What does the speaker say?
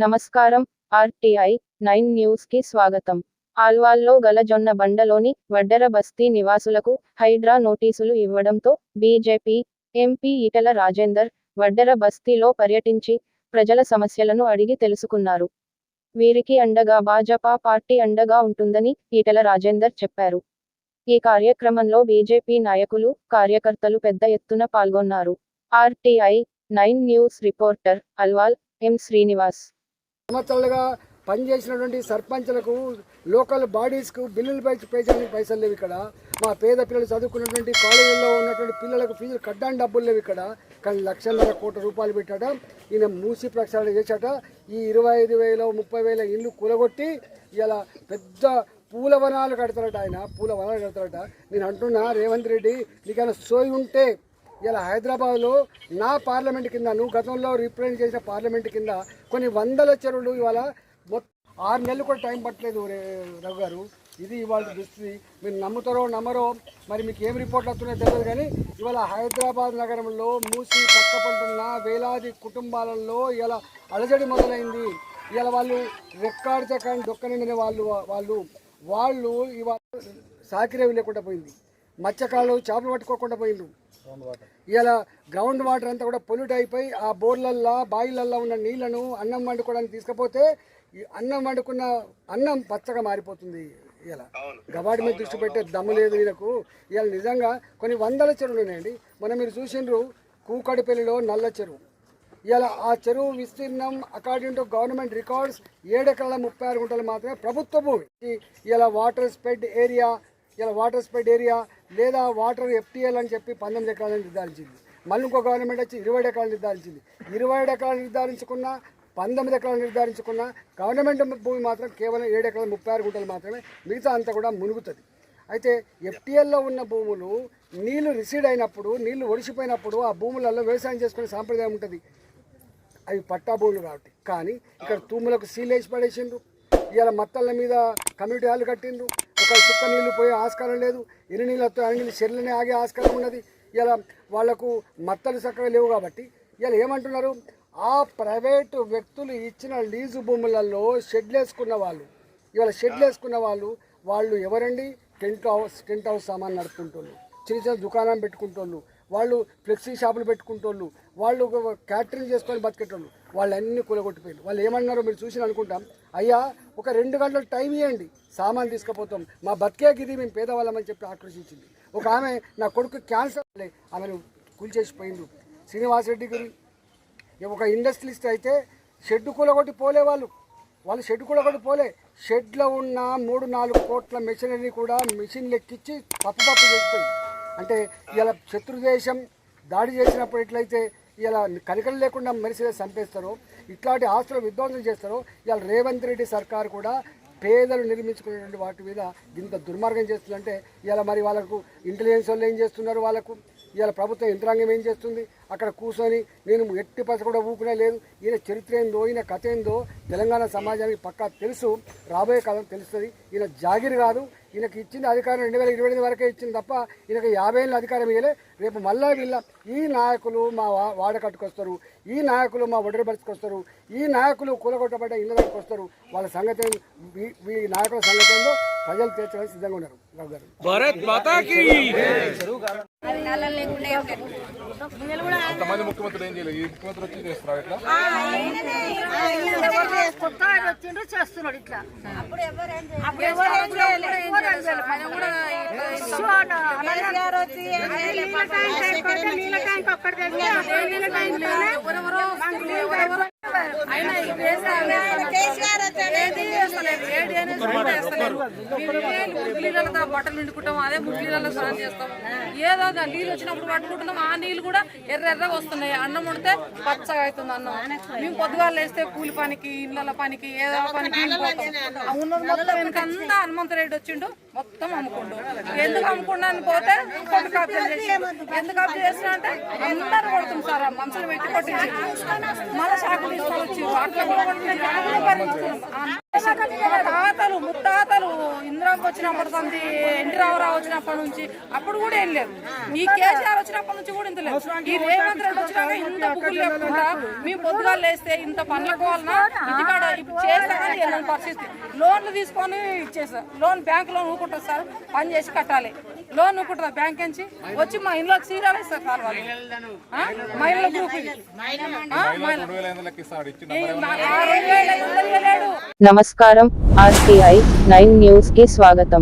నమస్కారం RTI nine న్యూస్కి స్వాగతం. ఆల్వాల్లో గల జొన్న బండలోని వడ్డెర బస్తీ నివాసులకు హైడ్రా నోటీసులు ఇవ్వడంతో బీజేపీ ఎంపీ ఈటల రాజేందర్ వడ్డెర బస్తీలో పర్యటించి ప్రజల సమస్యలను అడిగి తెలుసుకున్నారు. వీరికి అండగా భాజపా పార్టీ అండగా ఉంటుందని ఈటల రాజేందర్ చెప్పారు. ఈ కార్యక్రమంలో బీజేపీ నాయకులు కార్యకర్తలు పెద్ద ఎత్తున పాల్గొన్నారు. RTI nine news reporter Alwal M Srinivas. సంవత్సరాలుగా పనిచేసినటువంటి సర్పంచ్లకు లోకల్ బాడీస్కు బిల్లులు పై పే చేయడానికి పైసలు లేవు ఇక్కడ. మా పేద పిల్లలు చదువుకున్నటువంటి కాలేజీల్లో ఉన్నటువంటి పిల్లలకు ఫీజులు కట్టడానికి డబ్బులు లేవు ఇక్కడ. కానీ లక్షన్నర కోట్ల రూపాయలు పెట్టాట. ఈయన మూసి ప్రక్షాళన చేశాట. ఈ ఇరవై ఐదు వేల ముప్పై వేల ఇల్లు కూలగొట్టి ఇలా పెద్ద పూల వనాలు కడతారట ఆయన. పూల వనాలు కడతారట. నేను అంటున్నా రేవంత్ రెడ్డి నీకైనా సోయి ఉంటే ఇలా హైదరాబాద్లో నా పార్లమెంట్ కింద నువ్వు గతంలో రిప్రజెంట్ చేసిన పార్లమెంట్ కింద కొన్ని వందల చెరువులు ఇవాళ మొత్తం ఆరు నెలలు కూడా టైం పట్టలేదు రఘు గారు. ఇది ఇవాళ దుస్థితి మీరు నమ్ముతారో నమ్మరో మరి మీకు ఏం రిపోర్ట్లు వస్తున్నాయో తెలియదు కానీ ఇవాళ హైదరాబాద్ నగరంలో మూసి పక్క పంటున్న వేలాది కుటుంబాలలో ఇలా అలజడి మొదలైంది. ఇలా వాళ్ళు రెక్కాడితే కానీ దొక్కనిండిన వాళ్ళు వాళ్ళు వాళ్ళు ఇవాళ సాకిరేవి లేకుండా పోయింది. మత్స్యకాలు చేపలు పట్టుకోకుండా పోయిండ్రు. ఇలా గ్రౌండ్ వాటర్ అంతా కూడా పొల్యూట్ అయిపోయి ఆ బోర్లల్లో బాయిలల్లో ఉన్న నీళ్ళను అన్నం వండుకోవడానికి తీసుకపోతే ఈ అన్నం వండుకున్న అన్నం పచ్చగా మారిపోతుంది ఇలా గవాడి మీద దృష్టి పెట్టే దమ్ము లేదు వీళ్ళకు. ఇవాళ నిజంగా కొన్ని వందల చెరువులు ఉన్నాయండి. మొన్న మీరు చూసిండ్రు కూకడిపల్లిలో నల్ల చెరువు. ఇలా ఆ చెరువు విస్తీర్ణం అకార్డింగ్ టు గవర్నమెంట్ రికార్డ్స్ ఏడెకరాల ముప్పై ఆరు గుంటలు మాత్రమే ప్రభుత్వ భూమి. ఇలా వాటర్ స్ప్రెడ్ ఏరియా ఇలా వాటర్ స్ప్రెడ్ ఏరియా లేదా వాటర్ ఎఫ్టీఎల్ అని చెప్పి పంతొమ్మిది ఎకరాలను నిర్ధారించింది. మళ్ళీ ఇంకో గవర్నమెంట్ వచ్చి ఇరవై ఎకరాలు నిర్ధారించింది. ఇరవై ఏడు ఎకరాలు నిర్ధారించుకున్న పంతొమ్మిది ఎకరాలు నిర్ధారించుకున్న గవర్నమెంట్ భూమి మాత్రం కేవలం ఏడు ఎకరాల ముప్పై ఆరు గుంటలు మాత్రమే మిగతా అంతా కూడా మునుగుతుంది. అయితే ఎఫ్టీఎల్లో ఉన్న భూములు నీళ్ళు రిసీడ్ అయినప్పుడు నీళ్ళు ఒడిసిపోయినప్పుడు ఆ భూములలో వ్యవసాయం చేసుకునే సాంప్రదాయం ఉంటుంది. అవి పట్టా భూములు కాబట్టి. కానీ ఇక్కడ తూములకు సీల్ వేసి పడేసిండ్రు. ఇవాళ మత్తళ్ళ మీద కమ్యూనిటీ హాల్ కట్టిండ్రు. ఒక చుక్క నీళ్ళు పోయే ఆస్కారం లేదు. ఎన్ని నీళ్ళు వస్తాయి చెర్లని నీళ్ళు ఆగే ఆస్కారం ఉన్నది. ఇలా వాళ్ళకు మత్తలు చక్కగా లేవు కాబట్టి ఇలా ఏమంటున్నారు? ఆ ప్రైవేటు వ్యక్తులు ఇచ్చిన లీజు భూములలో షెడ్లు వేసుకున్న వాళ్ళు ఇవాళ షెడ్లు వేసుకున్న వాళ్ళు వాళ్ళు ఎవరండి? టెంట్ హౌస్ టెంట్ హౌస్ సామాన్ నడుపుకుంటోళ్ళు చిన్న చిన్న దుకాణం పెట్టుకుంటోళ్ళు వాళ్ళు ఫ్లెక్సీ షాపులు పెట్టుకుంటోళ్ళు వాళ్ళు క్యాటరింగ్ చేసుకొని బతికేటోళ్ళు. వాళ్ళన్నీ కూలగొట్టిపోయారు వాళ్ళు ఏమన్నారో మీరు చూసి అనుకుంటాం. అయ్యా ఒక రెండు గంటలు టైం ఇవ్వండి సామాన్ తీసుకుపోతాం. మా బతికే గిది మేము పేదవాళ్ళమని చెప్పి ఆక్రోషించింది ఒక ఆమె నా కొడుకు క్యాన్సర్ లే, ఆమెను కూల్చేసిపోయిండు శ్రీనివాసరెడ్డి గురి. ఒక ఇండస్ట్రియలిస్ట్ అయితే షెడ్ కూలగొట్టి పోలే వాళ్ళు. వాళ్ళు షెడ్ కూలగొట్టి పోలే. షెడ్లో ఉన్న మూడు నాలుగు కోట్ల మెషినరీ కూడా మిషన్ లెక్కించి తప్పు తప్పు చేసిపోయింది. అంటే ఇలా శత్రుదేశం దాడి చేసినప్పుడు ఎట్లయితే ఇలా కనికలు లేకుండా మనిషిగా చంపేస్తారు ఇట్లాంటి ఆస్తులు విధ్వంసం చేస్తారో ఇలా రేవంత్ రెడ్డి సర్కార్ కూడా పేదలు నిర్మించుకునేటువంటి వాటి మీద ఇంత దుర్మార్గం చేస్తుందంటే ఇలా మరి వాళ్ళకు ఇంటెలిజెన్స్ వాళ్ళు ఏం చేస్తున్నారు వాళ్ళకు? ఇవాళ ప్రభుత్వ యంత్రాంగం ఏం చేస్తుంది? అక్కడ కూర్చొని నేను ఎట్టి పస కూడా ఊకునే లేదు. ఈయన చరిత్ర ఏందో ఈయన కథ ఏందో తెలంగాణ సమాజానికి పక్కా తెలుసు. రాబోయే కాలం తెలుస్తుంది. ఈయన జాగిరి కాదు. ఈయనకి ఇచ్చింది అధికారం రెండు వేల ఇరవై ఎనిమిది వరకే ఇచ్చింది తప్ప ఈయనకి యాభై ఏళ్ళ అధికారం ఇవ్వలే రేపు మళ్ళా వీళ్ళ ఈ నాయకులు మా వాడ వాడకట్టుకొస్తారు ఈ నాయకులు మా ఒడరి వస్తారు. ఈ నాయకులు కూలగొట్టబడ్డ ఇళ్ళ దగ్గరకు వస్తారు. వాళ్ళ సంగతి వీ- ఈ నాయకుల సంగతి ఏందో ప్రజలు తీర్చడానికి సిద్ధంగా ఉన్నారు రావు గారు. భారత్ మాతా కి కొంతమంది ముఖ్యమంత్రులు ఏం చేయలేదు. ఈ ముఖ్యమంత్రి వచ్చి చేస్తున్నారు ఇట్లా? కొత్తగా వచ్చిండ్రు చేస్తున్నాడు ఇట్లా. అప్పుడు ఎవరు ఏం బట్టలు నిండుకుంటాం అదే ముగ్గులీలలో స్నానం చేస్తాం. ఏదో నీళ్ళు వచ్చినప్పుడు పట్టుకుంటున్నాం ఆ నీళ్ళు కూడా ఎర్ర ఎర్రగా వస్తున్నాయి. అన్నం వండితే పచ్చగా అవుతుంది అన్నం. మేము పొద్దుగాలు వేస్తే కూలి పనికి ఇళ్ళ పనికి ఏదో పనికి ఉన్నది మొత్తం వెనకంతా హనుమంత రెడ్డి వచ్చిండు మొత్తం అమ్ముకుండు. ఎందుకు అమ్ముకున్నాను పోతే కొట్టు కాపీ ఎందుకు కాపీ చేసిన అంటే అందరు కొడుతుంది సార్ మనుషులు పెట్టి కొట్టించి మళ్ళీ షాకులు తీసుకొని వచ్చి అట్లా కూడా కొట్టిన తాతలు ముత్తాతలు ఇందిరాకి వచ్చినప్పటి సంది ఎన్టీ రామారావు వచ్చినప్పటి నుంచి అప్పుడు కూడా ఏం లేదు. ఈ కేసీఆర్ వచ్చినప్పటి నుంచి కూడా ఇంత లేదు. ఈ రేవంత్ రెడ్డి వచ్చినాక ఇంత బుక్కులు లేకుండా మేము పొద్దుగా లేస్తే ఇంత పనులకు వలన ఇంటికాడ ఇప్పుడు చేస్తా పరిస్థితి? లోన్లు తీసుకొని ఇచ్చేసారు లోన్ బ్యాంక్ లోన్ ఊకుంటుంది సార్. పని చేసి కట్టాలి. లోన్ ఊకుంటుంది బ్యాంక్ నుంచి? వచ్చి మా ఇంట్లో సీరియల్ సార్ కావాలి మహిళల గ్రూప్ నమస్కారం ఆర్టీఐ నైన్ న్యూస్కి స్వాగతం.